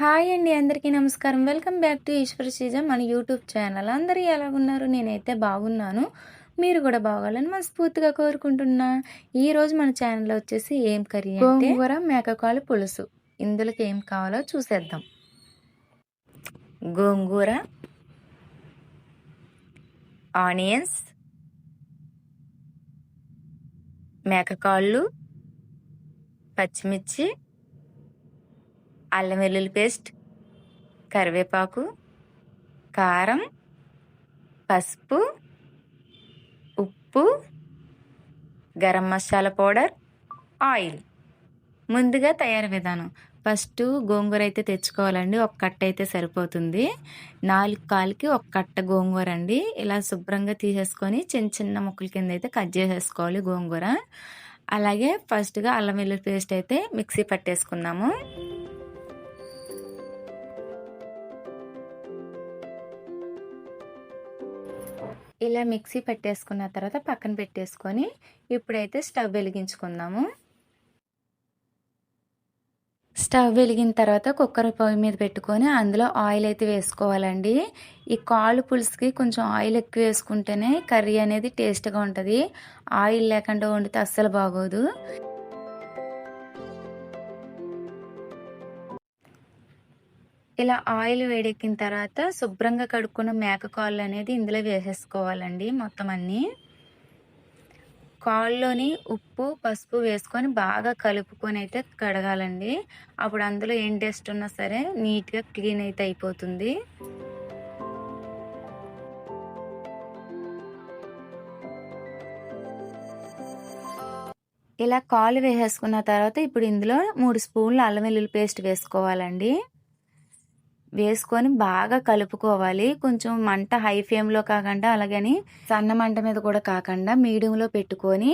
Hi అండి అందరికీ నమస్కారం. Welcome back to Eeswara Sreeja మన యూట్యూబ్ ఛానల్. అందరూ ఎలా ఉన్నారు నేనైతే బాగున్నాను. మీరు కూడా బాగాలని మనస్ఫూర్తిగా కోరుకుంటున్నా. ఈరోజు మన ఛానల్లో వచ్చేసి ఏం కర్రీ అంటే గోంగూర మేకకాలు పులుసు. ఇందులోకి ఏం కావాలో చూసేద్దాం. గోంగూర ఆనియన్స్ మేకకాళ్ళు పచ్చిమిర్చి అల్లం వెల్లుల్లి పేస్ట్ కరివేపాకు కారం పసుపు ఉప్పు గరం మసాలా పౌడర్ ఆయిల్. ముందుగా తయారు విధానం. ఫస్ట్ గోంగూర అయితే తెచ్చుకోవాలండి. ఒక కట్ట అయితే సరిపోతుంది. నాలుగు కాలుకి ఒక కట్ట గోంగూర అండి. ఇలా శుభ్రంగా తీసేసుకొని చిన్న చిన్న ముక్కల కింద అయితే కట్ చేసేసుకోవాలి గోంగూర. అలాగే ఫస్ట్గా అల్లం వెల్లుల్లి పేస్ట్ అయితే మిక్సీ పట్టేసుకున్నాము ఇలా మిక్సీ పెట్టేసుకున్న తర్వాత పక్కన పెట్టేసుకొని ఇప్పుడైతే స్టవ్ వెలిగించుకుందాము. స్టవ్ వెలిగిన తర్వాత కుక్కర్ పొయ్యి మీద పెట్టుకొని అందులో ఆయిల్ అయితే వేసుకోవాలండి. ఈ కాలు పులుసుకి కొంచెం ఆయిల్ ఎక్కువ వేసుకుంటేనే కర్రీ అనేది టేస్ట్గా ఉంటుంది. ఆయిల్ లేకుండా వండితే అస్సలు బాగోదు. ఇలా ఆయిల్ వేడెక్కిన తర్వాత శుభ్రంగా కడుక్కున్న మేక కాళ్ళు అనేది ఇందులో వేసేసుకోవాలండి మొత్తం అన్నీ. కాళ్ళలోని ఉప్పు పసుపు వేసుకొని బాగా కలుపుకొని అయితే కడగాలండి. అప్పుడు అందులో ఏం టేస్ట్ ఉన్నా సరే నీట్గా క్లీన్ అయితే అయిపోతుంది. ఇలా కాలు వేసేసుకున్న తర్వాత ఇప్పుడు ఇందులో మూడు స్పూన్లు అల్లం వెల్లుల్లి పేస్ట్ వేసుకోవాలండి. వేసుకొని బాగా కలుపుకోవాలి. కొంచెం మంట హై ఫ్లేమ్లో కాకుండా అలాగని సన్న మంట మీద కూడా కాకుండా మీడియంలో పెట్టుకొని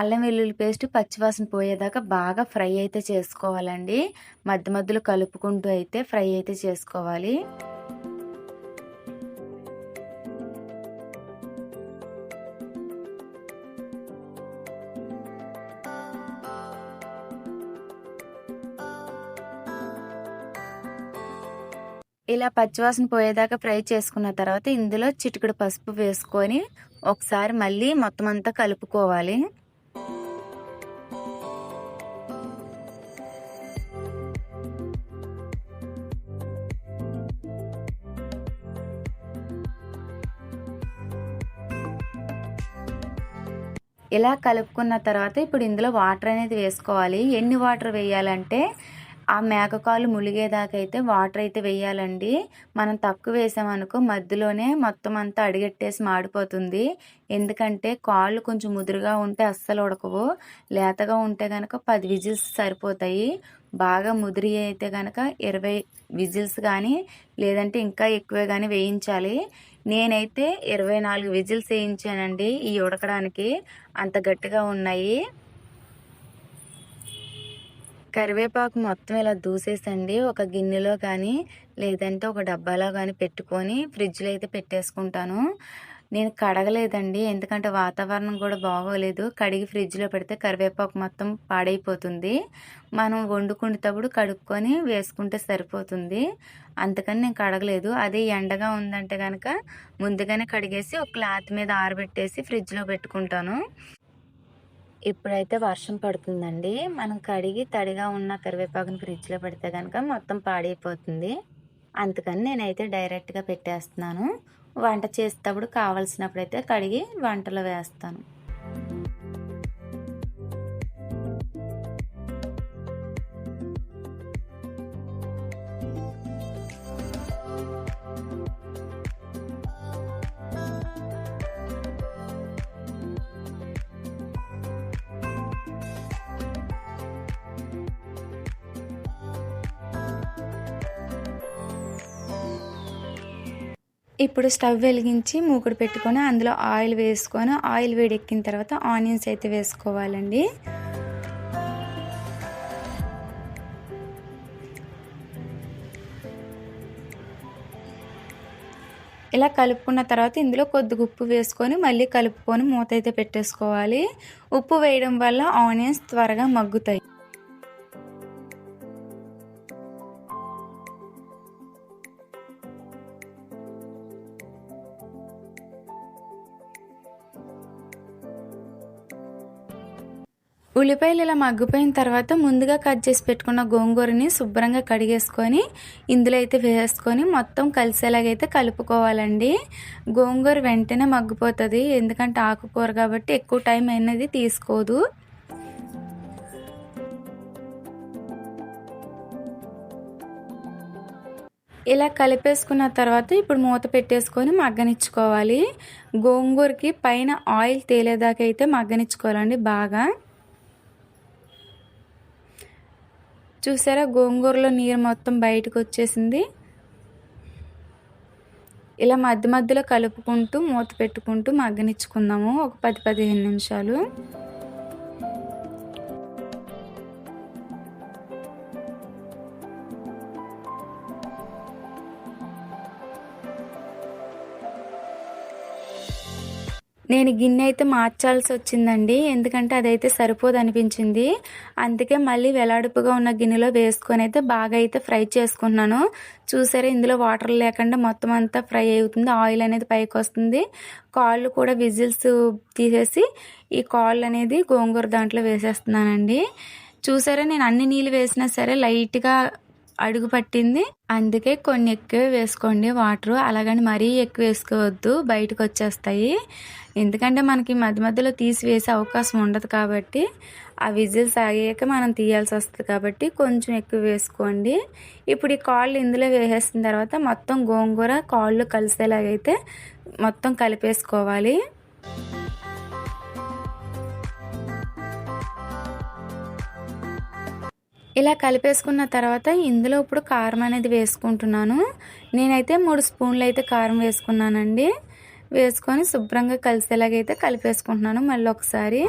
అల్లం వెల్లుల్లి పేస్ట్ పచ్చివాసన పోయేదాకా బాగా ఫ్రై అయితే చేసుకోవాలండి. మధ్య మధ్యలో కలుపుకుంటూ అయితే ఫ్రై అయితే చేసుకోవాలి. ఇలా పచ్చివాసన పోయేదాకా ఫ్రై చేసుకున్న తర్వాత ఇందులో చిటికడు పసుపు వేసుకొని ఒకసారి మళ్ళీ మొత్తం అంతా కలుపుకోవాలి. ఇలా కలుపుకున్న తర్వాత ఇప్పుడు ఇందులో వాటర్ అనేది వేసుకోవాలి. ఎన్ని వాటర్ వేయాలంటే ఆ మేకకాలు ములిగేదాకా అయితే వాటర్ అయితే వేయాలండి. మనం తక్కువ వేసామనుకో మధ్యలోనే మొత్తం అంతా అడిగట్టేసి మాడిపోతుంది. ఎందుకంటే కాళ్ళు కొంచెం ముదురుగా ఉంటే అస్సలు ఉడకవు. లేతగా ఉంటే కనుక పది విజిల్స్ సరిపోతాయి. బాగా ముదిరి అయితే కనుక ఇరవై విజిల్స్ కానీ లేదంటే ఇంకా ఎక్కువే కానీ వేయించాలి. నేనైతే ఇరవై నాలుగు విజిల్స్ వేయించానండి ఈ ఉడకడానికి. అంత గట్టిగా ఉన్నాయి. కరివేపాకు మొత్తం ఇలా దూసేసండి. ఒక గిన్నెలో కానీ లేదంటే ఒక డబ్బాలో కానీ పెట్టుకొని ఫ్రిడ్జ్లో అయితే పెట్టేసుకుంటాను. నేను కడగలేదండి. ఎందుకంటే వాతావరణం కూడా బాగోలేదు. కడిగి ఫ్రిడ్జ్లో పెడితే కరివేపాకు మొత్తం పాడైపోతుంది. మనం వండుకునేటప్పుడు కడుక్కొని వేసుకుంటే సరిపోతుంది. అందుకని నేను కడగలేదు. అదే ఎండగా ఉందంటే కనుక ముందుగానే కడిగేసి ఒక క్లాత్ మీద ఆరబెట్టేసి ఫ్రిడ్జ్లో పెట్టుకుంటాను. ఇప్పుడైతే వర్షం పడుతుందండి మనం కడిగి తడిగా ఉన్న కరివేపాకుని ఫ్రిడ్జ్లో పెడితే కనుక మొత్తం పాడైపోతుంది. అందుకని నేనైతే డైరెక్ట్గా పెట్టేస్తున్నాను. వంట చేసేటప్పుడు కావలసినప్పుడైతే కడిగి వంటలో వేస్తాను. ఇప్పుడు స్టవ్ వెలిగించి మూకుడు పెట్టుకొని అందులో ఆయిల్ వేసుకొని ఆయిల్ వేడెక్కిన తర్వాత ఆనియన్స్ అయితే వేసుకోవాలండి. ఇలా కలుపుకున్న తర్వాత ఇందులో కొద్దిగా ఉప్పు వేసుకొని మళ్ళీ కలుపుకొని మూత అయితే పెట్టేసుకోవాలి. ఉప్పు వేయడం వల్ల ఆనియన్స్ త్వరగా మగ్గుతాయి. ఉల్లిపాయలు ఇలా మగ్గిపోయిన తర్వాత ముందుగా కట్ చేసి పెట్టుకున్న గోంగూరని శుభ్రంగా కడిగేసుకొని ఇందులో అయితే వేసుకొని మొత్తం కలిసేలాగైతే కలుపుకోవాలండి. గోంగూర వెంటనే మగ్గిపోతుంది. ఎందుకంటే ఆకుకూర కాబట్టి ఎక్కువ టైం అనేది తీసుకోదు. ఇలా కలిపేసుకున్న తర్వాత ఇప్పుడు మూత పెట్టేసుకొని మగ్గనిచ్చుకోవాలి. గోంగూరకి పైన ఆయిల్ తేలేదాకైతే మగ్గనిచ్చుకోవాలండి బాగా. చూసారా? గోంగూరలో నీరు మొత్తం బయటకు వచ్చేసింది ఇలా మధ్య మధ్యలో కలుపుకుంటూ మూత పెట్టుకుంటూ మగ్గనిచ్చుకుందాము. ఒక పది పదిహేను నిమిషాలు. నేను గిన్నె అయితే మార్చాల్సి వచ్చిందండి. ఎందుకంటే అదైతే సరిపోదు అనిపించింది. అందుకే మళ్ళీ వెలాడుపుగా ఉన్న గిన్నెలో వేసుకొని అయితే బాగా అయితే ఫ్రై చేసుకున్నాను. చూసారా ఇందులో వాటర్ లేకుండా మొత్తం అంతా ఫ్రై అవుతుంది. ఆయిల్ అనేది పైకి వస్తుంది. కాళ్ళు కూడా విజిల్స్ తీసేసి ఈ కాళ్ళు అనేది గోంగూర దాంట్లో వేసేస్తున్నానండి. చూసారా నేను అన్ని నీళ్ళు వేసినా సరే లైట్గా అడుగు పట్టింది. అందుకే కొన్ని ఎక్కువ వేసుకోండి. వాటర్ అలాగని మరీ ఎక్కువ వేసుకోవద్దు. బయటకు వచ్చేస్తాయి. ఎందుకంటే మనకి మధ్య మధ్యలో తీసి వేసే అవకాశం ఉండదు కాబట్టి ఆ విజిల్స్ ఆగాక మనం తీయాల్సి వస్తుంది కాబట్టి కొంచెం ఎక్కువ వేసుకోండి. ఇప్పుడు ఈ కాళ్ళు ఇందులో వేసేసిన తర్వాత మొత్తం గోంగూర కాళ్ళు కలిసేలాగైతే మొత్తం కలిపేసుకోవాలి. ఇలా కలిపేసుకున్న తర్వాత ఇందులో ఇప్పుడు కారం అనేది వేసుకుంటున్నాను. నేనైతే మూడు స్పూన్లు అయితే కారం వేసుకున్నానండి. వేసుకొని శుభ్రంగా కలిసేలాగైతే కలిపేసుకుంటున్నాను మళ్ళీ ఒకసారి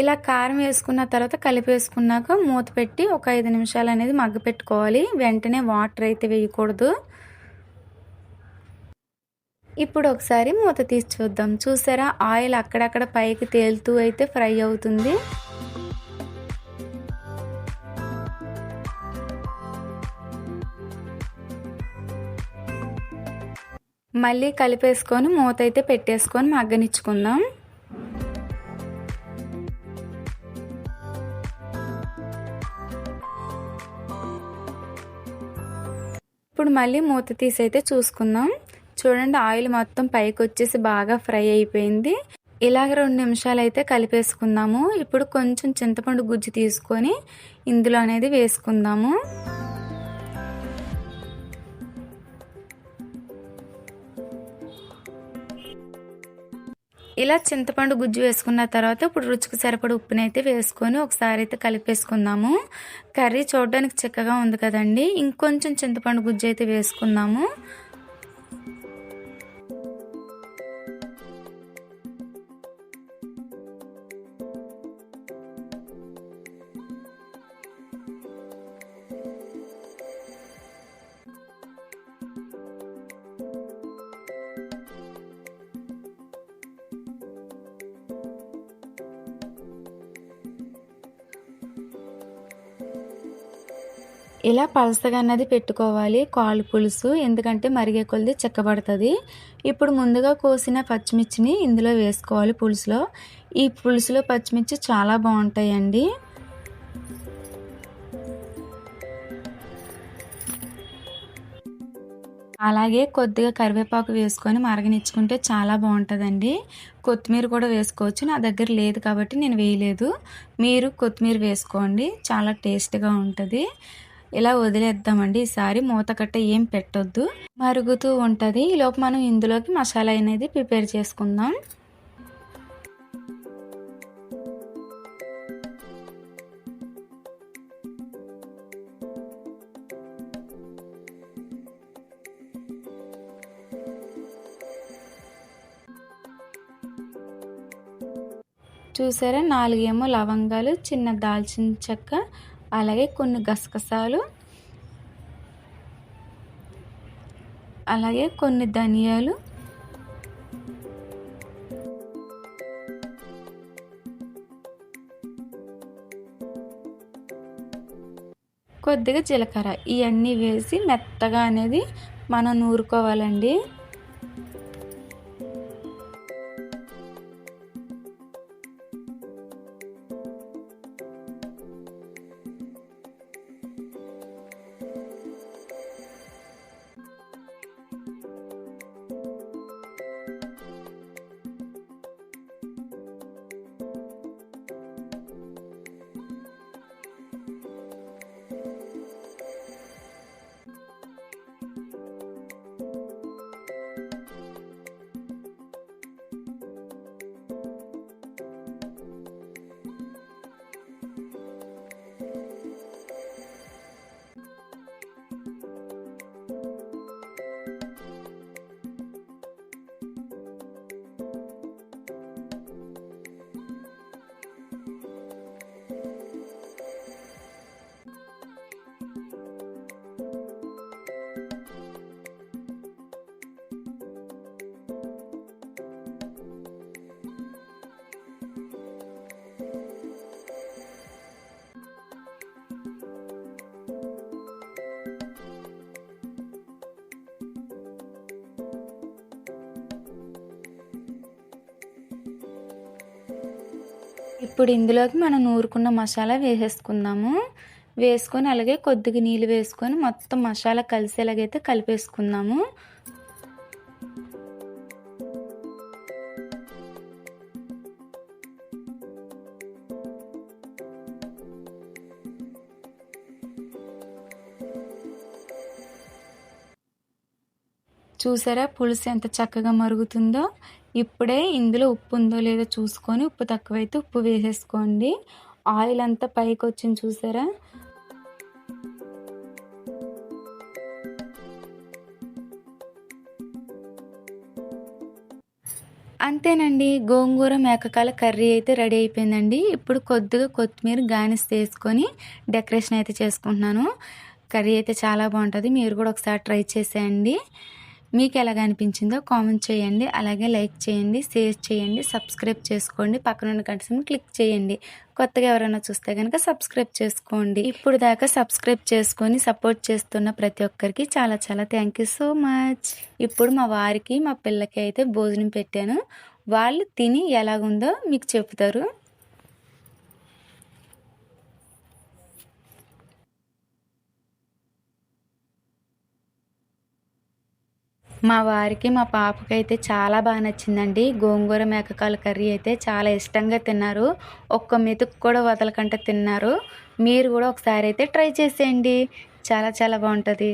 ఇలా కారం వేసుకున్న తర్వాత కలిపేసుకున్నాక మూత పెట్టి ఒక ఐదు నిమిషాలు అనేది మగ్గ పెట్టుకోవాలి. వెంటనే వాటర్ అయితే వేయకూడదు. ఇప్పుడు ఒకసారి మూత తీసి చూద్దాం. చూసారా? ఆయిల్ అక్కడక్కడ పైకి తేలుతూ అయితే ఫ్రై అవుతుంది. మళ్ళీ కలిపేసుకొని మూత అయితే పెట్టేసుకొని మగ్గనిచ్చుకుందాం. ఇప్పుడు మళ్ళీ మూత తీసి అయితే చూసుకుందాం. చూడండి ఆయిల్ మొత్తం పైకి వచ్చేసి బాగా ఫ్రై అయిపోయింది. ఇలాగ రెండు నిమిషాలు అయితే కలిపేసుకుందాము. ఇప్పుడు కొంచెం చింతపండు గుజ్జు తీసుకొని ఇందులో అనేది వేసుకుందాము. ఇలా చింతపండు గుజ్జు వేసుకున్న తర్వాత ఇప్పుడు రుచికి సరిపడ ఉప్పునైతే వేసుకొని ఒకసారి అయితే కలిపేసుకుందాము. కర్రీ చూడడానికి చిక్కగా ఉంది కదండి. ఇంకొంచెం చింతపండు గుజ్జు అయితే వేసుకుందాము. ఇలా పలసగా అన్నది పెట్టుకోవాలి. కాలు పులుసు ఎందుకంటే మరిగే కొలిది చెక్కబడుతుంది. ఇప్పుడు ముందుగా కోసిన పచ్చిమిర్చిని ఇందులో వేసుకోవాలి పులుసులో. ఈ పులుసులో పచ్చిమిర్చి చాలా బాగుంటాయండి. అలాగే కొద్దిగా కరివేపాకు వేసుకొని మరగనిచ్చుకుంటే చాలా బాగుంటుందండి. కొత్తిమీర కూడా వేసుకోవచ్చు. నా దగ్గర లేదు కాబట్టి నేను వేయలేదు. మీరు కొత్తిమీర వేసుకోండి. చాలా టేస్ట్గా ఉంటుంది. ఇలా వదిలేద్దామండి. ఈసారి మూత కట్ట ఏం పెట్టొద్దు. మరుగుతూ ఉంటుంది. ఈలోపు మనం ఇందులోకి మసాలా అనేది ప్రిపేర్ చేసుకుందాం. చూసారా? నాలుగేమో లవంగాలు చిన్న దాల్చిన చెక్క అలాగే కొన్ని గసగసాలు అలాగే కొన్ని ధనియాలు. కొద్దిగా జీలకర్ర ఇవన్నీ వేసి మెత్తగా అనేది మనం నూరుకోవాలండి. ఇప్పుడు ఇందులోకి మనం నూరుకున్న మసాలా వేసేసుకుందాము. వేసుకొని అలాగే కొద్దిగా నీళ్ళు వేసుకొని మొత్తం మసాలా కలిసేలాగైతే కలిపేసుకుందాము. చూసారా పులుసు ఎంత చక్కగా మరుగుతుందో? ఇప్పుడే ఇందులో ఉప్పు ఉందో లేదో చూసుకొని ఉప్పు తక్కువైతే ఉప్పు వేసేసుకోండి. ఆయిల్ అంతా పైకి వచ్చింది చూసారా? అంతేనండి గోంగూర మేకకాల కర్రీ అయితే రెడీ అయిపోయిందండి. ఇప్పుడు కొద్దిగా కొత్తిమీర గానిస్ తీసుకొని డెకరేషన్ అయితే చేసుకుంటున్నాను. కర్రీ అయితే చాలా బాగుంటుంది. మీరు కూడా ఒకసారి ట్రై చేసేయండి. మీకు ఎలాగ అనిపించిందో కామెంట్ చేయండి. అలాగే లైక్ చేయండి షేర్ చేయండి సబ్స్క్రైబ్ చేసుకోండి. పక్కన గంట క్లిక్ చేయండి. కొత్తగా ఎవరైనా చూస్తే కనుక సబ్స్క్రైబ్ చేసుకోండి. ఇప్పుడు దాకా సబ్స్క్రైబ్ చేసుకొని సపోర్ట్ చేస్తున్న ప్రతి ఒక్కరికి చాలా చాలా థ్యాంక్ యూ సో మచ్. ఇప్పుడు మా వారికి మా పిల్లకి అయితే భోజనం పెట్టాను. వాళ్ళు తిని ఎలాగుందో మీకు చెప్తారు. మా వారికి మా పాపకి అయితే చాలా బాగా నచ్చిందండి. గోంగూర మేకకాల కర్రీ అయితే చాలా ఇష్టంగా తిన్నారు. ఒక్క మెతుకు కూడా వదలకంట తిన్నారు. మీరు కూడా ఒకసారి అయితే ట్రై చేసేయండి. చాలా చాలా బాగుంటుంది.